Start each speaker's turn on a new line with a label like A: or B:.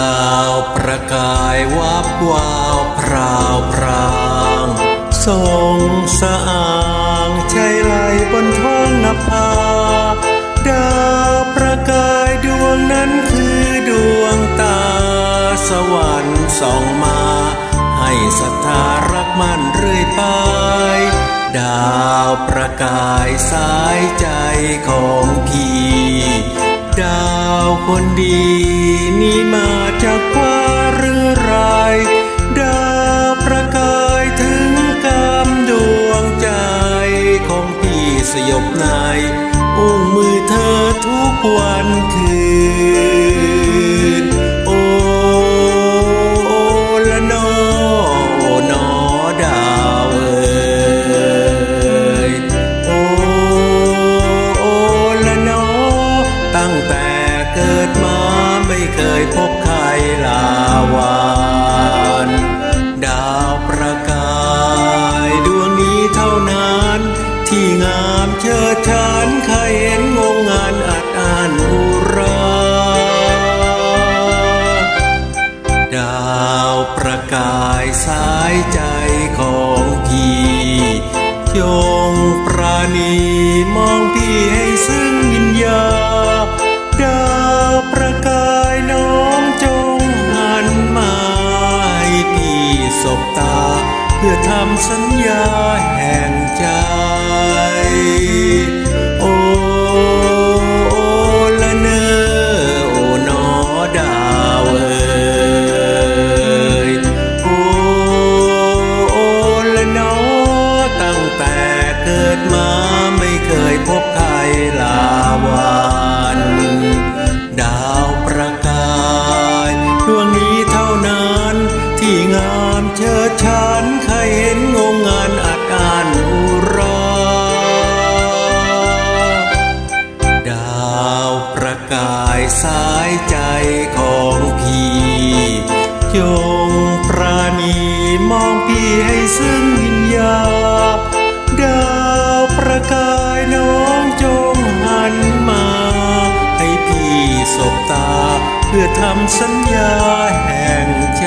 A: าวประกายวับวาวพราวพรางทรงสะอางใช่ไหลบนท้องนภาดาวประกายดวงนั้นคือดวงตา สวรรค์ส่องมา ให้ศรัทธารักมั่นเรื่อยไปดาวประกายสายใจของพี่ ดาวคนดีนี่มาจากฟ้าหรือไรดาวประกายถึงกำดวงใจของพี่สยบนายอุ้งมือเธอทุกวันคืน ตั้งแต่เกิดมาไม่เคยพบใครลาวานดาวประกายดวงนี้เท่านั้น ที่งามเชิดชันใครเห็นงงงานอัดอ่านอุราดาวประกายสายใจของพี่จงปราณีมองพี่ให้ซึ้ง อ้นอดาวเอ่ยโอ้โอละนอตั้งแต่เกิดมาไม่เคยพบ กายสายใจของพี่จงปราณีมองพี่ให้ซึ้งวิญญาดาวประกายน้องจงหันมา ให้พี่สบตาเพื่อทำสัญญาแห่งใจ